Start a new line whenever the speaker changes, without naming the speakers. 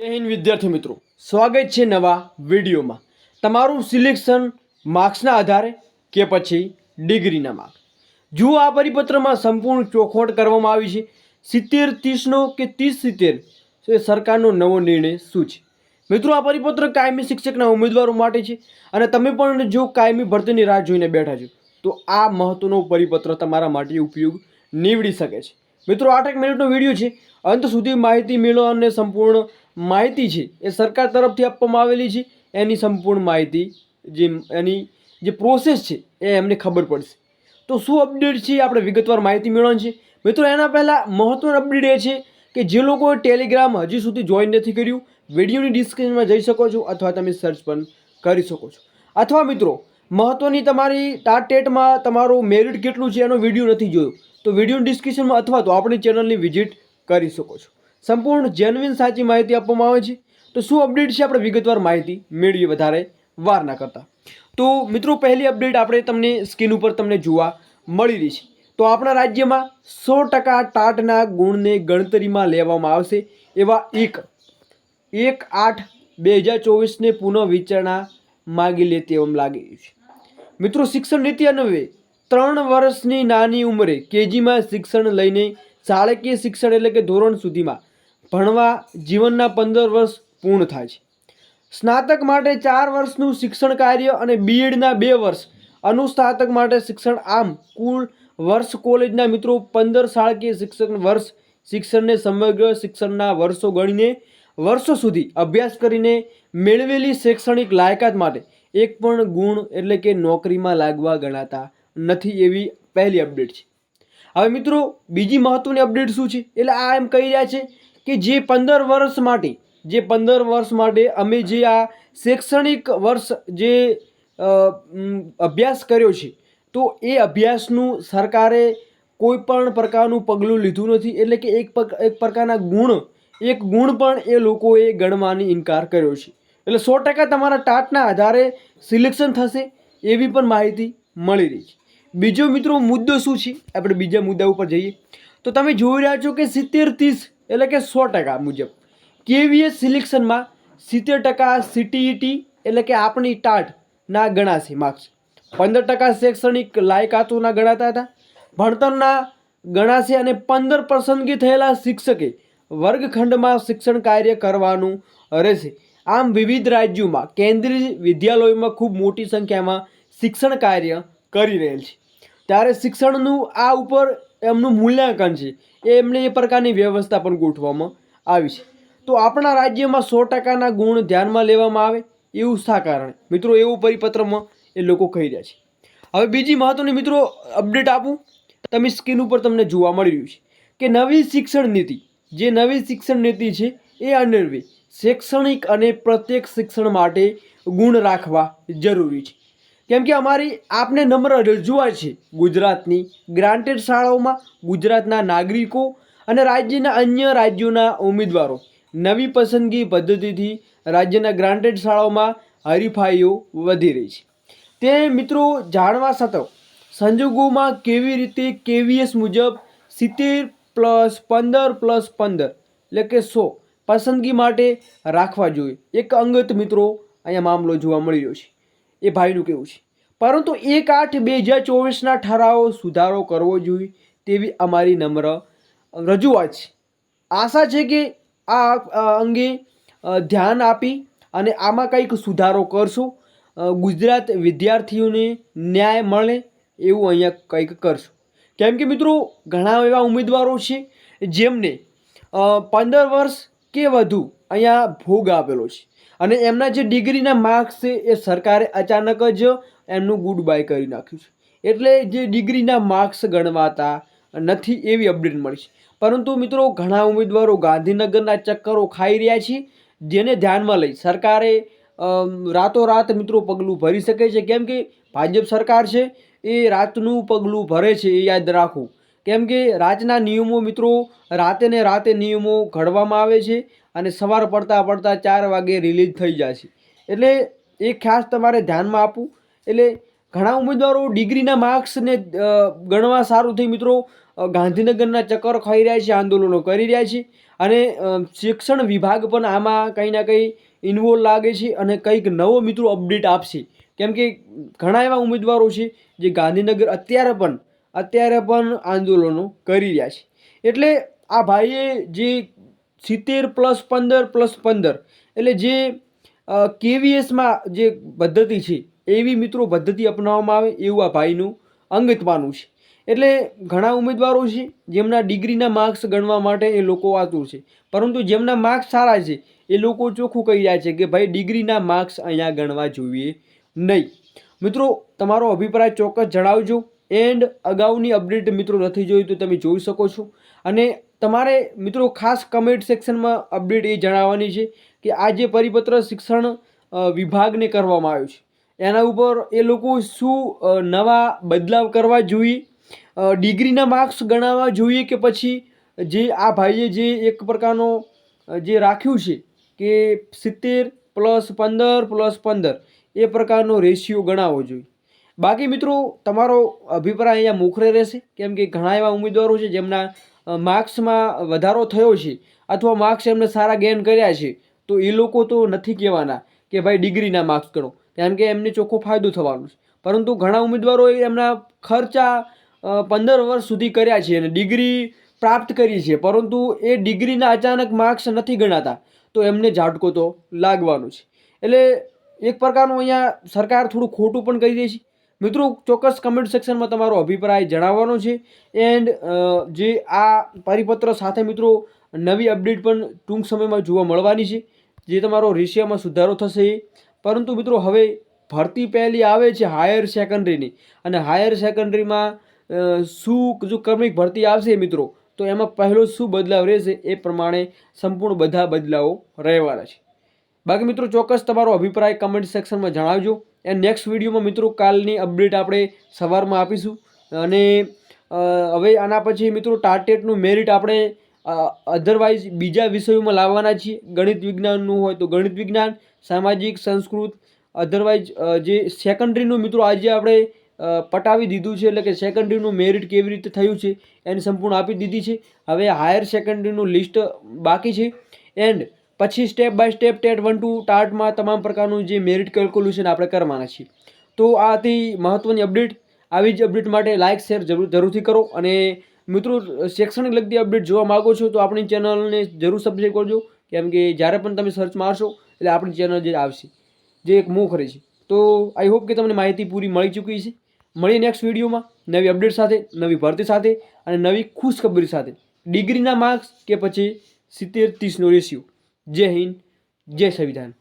જય હિન્દ વિદ્યાર્થી મિત્રો. સ્વાગત છે નવા વિડીયોમાં. તમારું સિલેક્શન માર્ક્સના આધારે કે પછી ડિગ્રીના માર્ક. જુઓ આ પરિપત્રમાં સંપૂર્ણ ચોખવટ કરવામાં આવી છે. સિત્તેર ત્રીસનો કે ત્રીસ સિત્તેર એ સરકારનો નવો નિર્ણય શું છે? મિત્રો, આ પરિપત્ર કાયમી શિક્ષકના ઉમેદવારો માટે છે અને તમે પણ જો કાયમી ભરતીની રાહ જોઈને બેઠા છો, તો આ મહત્વનો પરિપત્ર તમારા માટે ઉપયોગ નીવડી શકે છે. મિત્રો આઠ એક મિનિટનો વીડિયો છે. અંત સુધી માહિતી મેળવો અને સંપૂર્ણ માહિતી છે, એ સરકાર તરફથી આપવામાં આવેલી છે. એની સંપૂર્ણ માહિતી જે, એની જે પ્રોસેસ છે, એ એમને ખબર પડશે. તો શું અપડેટ છે આપણે વિગતવાર માહિતી મેળવવાની છે. મિત્રો, એના પહેલાં મહત્વનું અપડેટ એ છે કે જે લોકોએ ટેલિગ્રામ હજી સુધી જોઈન નથી કર્યું, વિડીયોની ડિસ્ક્રિપ્શનમાં જઈ શકો છો અથવા તમે સર્ચ પણ કરી શકો છો. અથવા મિત્રો મહત્ત્વની તમારી ટાટ ટેટમાં તમારું મેરિટ કેટલું છે, એનો વીડિયો નથી જોયો, તો વીડિયો ડિસ્ક્રિપ્શનમાં અથવા તો આપણી ચેનલની વિઝિટ કરી શકો છો. સંપૂર્ણ જેન્યુઇન સાચી માહિતી આપવામાં આવે છે. તો શું અપડેટ છે આપણે વિગતવાર માહિતી મેળવીએ વધારે? વાર ના કરતા. તો મિત્રો, પહેલી અપડેટ આપણે તમને સ્ક્રીન ઉપર તમને જોવા મળી રહી છે. તો આપણા રાજ્યમાં સો ટકા ટાટના ગુણને ગણતરીમાં લેવામાં આવશે એવા એક એક આઠ બે હજાર ચોવીસને પુનઃ વિચારણા માગી લે તેમ લાગે છે. મિત્રો, શિક્ષણ નીતિ અન્વયે ત્રણ વર્ષની નાની ઉંમરે કેજીમાં શિક્ષણ લઈને શાળકીય શિક્ષણ એટલે કે ધોરણ સુધીમાં ભણવા જીવનના પંદર વર્ષ પૂર્ણ થાય છે. સ્નાતક માટે ચાર વર્ષનું શિક્ષણ કાર્ય અને બીએડના બે વર્ષ. અનુસ્નાતક માટે શિક્ષણ આમ કુલ વર્ષ કોલેજના મિત્રો પંદર શાળકીય શિક્ષણ વર્ષ શિક્ષણને સમગ્ર શિક્ષણના વર્ષો ગણીને વર્ષો સુધી અભ્યાસ કરીને મેળવેલી શૈક્ષણિક લાયકાત માટે એક પણ ગુણ એટલે કે નોકરીમાં લાગવા ગણાતા નથી એવી પહેલી અપડેટ છે. હવે મિત્રો, બીજી મહત્ત્વની અપડેટ શું છે? એટલે આ એમ કહી રહ્યા છે કે જે પંદર વર્ષ માટે, જે પંદર વર્ષ માટે અમે જે આ શૈક્ષણિક વર્ષ જે અભ્યાસ કર્યો છે, તો એ અભ્યાસનું સરકારે કોઈ પણ પ્રકારનું પગલું લીધું નથી, એટલે કે એક એક પ્રકારના ગુણ, એક ગુણ પણ એ લોકોએ ગણવાની ઇનકાર કર્યો છે. એટલે સો ટકા તમારા ટાટના આધારે સિલેક્શન થશે એવી પણ માહિતી મળી રહી છે. બીજો મિત્રો મુદ્દો શું છે? આપણે બીજા મુદ્દા ઉપર જઈએ. તો તમે જોઈ રહ્યા છો કે સિત્તેર ત્રીસ એટલે કે સો ટકા મુજબ. કેવીએસ સિલેક્શનમાં સિત્તેર ટકા સીટીઈટી એટલે કે આપણી ટાટના ગણાશે માર્ક્સ પંદર ટકા શૈક્ષણિક લાયકાતોના ગણાતા હતા. ભણતરના ગણાશે અને પંદર પસંદગી થયેલા શિક્ષકે વર્ગખંડમાં શિક્ષણ કાર્ય કરવાનું રહેશે. આમ વિવિધ રાજ્યોમાં કેન્દ્રીય વિદ્યાલયોમાં ખૂબ મોટી સંખ્યામાં શિક્ષણ કાર્ય કરી રહેલ છે. ત્યારે શિક્ષણનું આ ઉપર એમનું મૂલ્યાંકન છે. એ એમને એ પ્રકારની વ્યવસ્થા પણ ગોઠવવામાં આવી છે. તો આપણા રાજ્યમાં સો ટકાના ગુણ ધ્યાનમાં લેવામાં આવે એવું શા કારણે? મિત્રો, એવું પરિપત્રમાં એ લોકો કહી રહ્યા છે. હવે બીજી મહત્વની મિત્રો, અપડેટ આપું. તમે સ્ક્રીન ઉપર તમને જોવા મળી રહ્યું છે કે નવી શિક્ષણ નીતિ, જે નવી શિક્ષણ નીતિ છે, એ અન્વયે શૈક્ષણિક અને પ્રત્યેક શિક્ષણ માટે ગુણ રાખવા જરૂરી છે. કેમ કે અમારી આપને નમ્ર રજૂઆત છે ગુજરાતની. ગ્રાન્ટેડ શાળાઓમાં ગુજરાતના નાગરિકો અને રાજ્યના અન્ય રાજ્યોના ઉમેદવારો નવી પસંદગી પદ્ધતિથી રાજ્યના ગ્રાન્ટેડ શાળાઓમાં હરીફાઈઓ વધી રહી છે. તે મિત્રો જાણવા સતત સંજોગોમાં કેવી રીતે કેવીએસ મુજબ સિત્તેર પ્લસ પંદર પ્લસ પંદર એટલે કે સો પસંદગી માટે રાખવા જોઈએ. એક અંગત મિત્રો અહીંયા મામલો જોવા મળી રહ્યો છે. એ ભાઈનું કેવું છે. પરંતુ એક આઠ બે હજાર ચોવીસના ઠરાવો સુધારો કરવો જોઈએ તેવી અમારી નમ્ર રજૂઆત છે. આશા છે કે આ અંગે ધ્યાન આપી અને આમાં કંઈક સુધારો કરશો ગુજરાત વિદ્યાર્થીઓને ન્યાય મળે એવું અહીંયા કંઈક કરશો. કેમ કે મિત્રો, ઘણા એવા ઉમેદવારો છે જેમને પંદર વર્ષ કે વધુ અહીંયા ભોગ આપેલો છે. અને એમના જે ડિગ્રીના માર્ક્સ છે, એ સરકારે અચાનક જ એમનું ગુડ બાય કરી નાખ્યું છે. એટલે જે ડિગ્રીના માર્ક્સ ગણવાતા નથી એવી અપડેટ મળી છે. પરંતુ મિત્રો, ઘણા ઉમેદવારો ગાંધીનગરના ચક્કરો ખાઈ રહ્યા છે, જેને ધ્યાનમાં લઈ સરકારે રાતોરાત મિત્રો પગલું ભરી શકે છે. કેમ કે ભાજપ સરકાર છે, એ રાતનું પગલું ભરે છે, એ યાદ રાખવું કેમ કે રાતના નિયમો મિત્રો રાતે ને રાતે નિયમો ઘડવામાં આવે છે અને સવાર પડતા પડતા ચાર વાગે રિલીઝ થઈ છે એટલે એ ખાસ તમારે ધ્યાનમાં આપવું. એટલે ઘણા ઉમેદવારો ડિગ્રીના માર્ક્સને ગણવા સારું થઈ મિત્રો ગાંધીનગરના ચક્કર ખાઈ રહ્યા છે, આંદોલનો કરી રહ્યા છે. અને શિક્ષણ વિભાગ પણ આમાં કંઈ ના કંઈ ઇન્વોલ્વ લાગે છે અને કંઈક નવો મિત્રો અપડેટ આપશે. કેમ કે ઘણા એવા ઉમેદવારો છે જે ગાંધીનગર અત્યારે પણ અત્યારે પણ આંદોલનો કરી રહ્યા છે. એટલે આ ભાઈએ જે સિત્તેર પ્લસ પંદર પ્લસ પંદર. એટલે જે કેવીએસમાં જે પદ્ધતિ છે, એવી મિત્રો પદ્ધતિ અપનાવવામાં આવે એવું આ ભાઈનું અંગત માનવું છે. એટલે ઘણા ઉમેદવારો છે, જેમના ડિગ્રીના માર્ક્સ ગણવા માટે એ લોકો આતુર છે. પરંતુ જેમના માર્ક્સ સારા છે, એ લોકો ચોખ્ખું કહી રહ્યા છે કે ભાઈ ડિગ્રીના માર્ક્સ અહીંયા ગણવા જોઈએ નહીં. મિત્રો, તમારો અભિપ્રાય ચોક્કસ જણાવજો. એન્ડ અગાઉની અપડેટ મિત્રો નથી જોઈ તો તમે જોઈ શકો છો. અને તમારે મિત્રો ખાસ કમેન્ટ સેક્શનમાં અપડેટ એ જણાવવાની છે કે આ જે પરિપત્ર શિક્ષણ વિભાગને કરવામાં આવ્યું છે. એના ઉપર એ લોકો શું નવા બદલાવ કરવા જોઈએ ડિગ્રીના માર્ક્સ ગણાવવા જોઈએ કે પછી જે આ ભાઈએ જે એક પ્રકારનો જે રાખ્યું છે કે સિત્તેર પ્લસ પંદર પ્લસ પંદર એ પ્રકારનો રેશિયો ગણાવવો જોઈએ. બાકી મિત્રો તમારો અભિપ્રાય અહીંયા મોખરે રહેશે. કેમ કે ઘણા એવા ઉમેદવારો છે જેમના માર્ક્સમાં વધારો થયો છે અથવા માર્ક્સ એમને સારા ગેન કર્યા છે, તો એ લોકો તો નથી કહેવાના કે ભાઈ ડિગ્રીના માર્ક્સ ગણો, કેમ કે એમને ચોખ્ખો ફાયદો થવાનો છે. પરંતુ ઘણા ઉમેદવારોએ એમના ખર્ચા પંદર વર્ષ સુધી કર્યા છે અને ડિગ્રી પ્રાપ્ત કરી છે, પરંતુ એ ડિગ્રીના અચાનક માર્ક્સ નથી ગણાતા, તો એમને ઝાટકો તો લાગવાનો છે. એટલે એક પ્રકારનું અહીંયા સરકાર થોડું ખોટું પણ કરી રહી છે મિત્રો, ચોક્કસ કમેન્ટ સેક્શનમાં તમારો અભિપ્રાય જણાવવાનો છે. એન્ડ જે આ પરિપત્ર સાથે મિત્રો, નવી અપડેટ પણ ટૂંક સમયમાં જોવા મળવાની છે, જે તમારો રેશિયામાં સુધારો થશે. પરંતુ મિત્રો, હવે ભરતી પહેલી આવે છે હાયર સેકન્ડરીની અને હાયર સેકન્ડરીમાં શું જો ક્રમિક ભરતી આવશે મિત્રો, તો એમાં પહેલો શું બદલાવ રહેશે એ પ્રમાણે સંપૂર્ણ બધા બદલાવો રહેવાના છે. બાકી મિત્રો ચોક્કસ તમારો અભિપ્રાય કમેન્ટ સેક્શનમાં જણાવજો. એન્ડ નેક્સ્ટ વિડીયોમાં મિત્રો કાલની અપડેટ આપણે સવારમાં આપીશું. અને હવે આના પછી મિત્રો ટાર્ટેટનું મેરિટ આપણે અધરવાઇઝ બીજા વિષયોમાં લાવવાના છીએ. ગણિત વિજ્ઞાનનું હોય તો ગણિત વિજ્ઞાન, સામાજિક, સંસ્કૃત અધરવાઇઝ જે સેકન્ડરીનું મિત્રો આજે આપણે પટાવી દીધું છે એટલે કે સેકન્ડરીનું મેરિટ કેવી રીતે થયું છે એની સંપૂર્ણ આપી દીધી છે. હવે હાયર સેકન્ડરીનું લિસ્ટ બાકી છે. એન્ડ પછી step by step TET one two ટાર્ટમાં તમામ પ્રકારનું જે મેરિટ કેલ્ક્યુલેશન આપણે કરવાના છીએ. તો આ હતી મહત્ત્વની અપડેટ આવી જ અપડેટ માટે લાઇક શેર જરૂર, જરૂરથી કરો અને મિત્રો, શૈક્ષણિક લગતી અપડેટ જોવા માગો છો તો આપણી ચેનલને જરૂર સબસ્ક્રાઈબ કરજો. કેમ કે જ્યારે પણ તમે સર્ચ મારશો એટલે આપણી ચેનલ જે આવશે, જે એક મોખરે છે. તો આઈ હોપ કે તમને માહિતી પૂરી મળી ચૂકી છે મળીએ નેક્સ્ટ વિડીયોમાં નવી અપડેટ સાથે, નવી ભરતી સાથે અને નવી ખુશખબરી સાથે. ડિગ્રીના માર્ક્સ કે પછી સિત્તેર ત્રીસનો રેશિયો જય હિન્દ જય સંવિધાન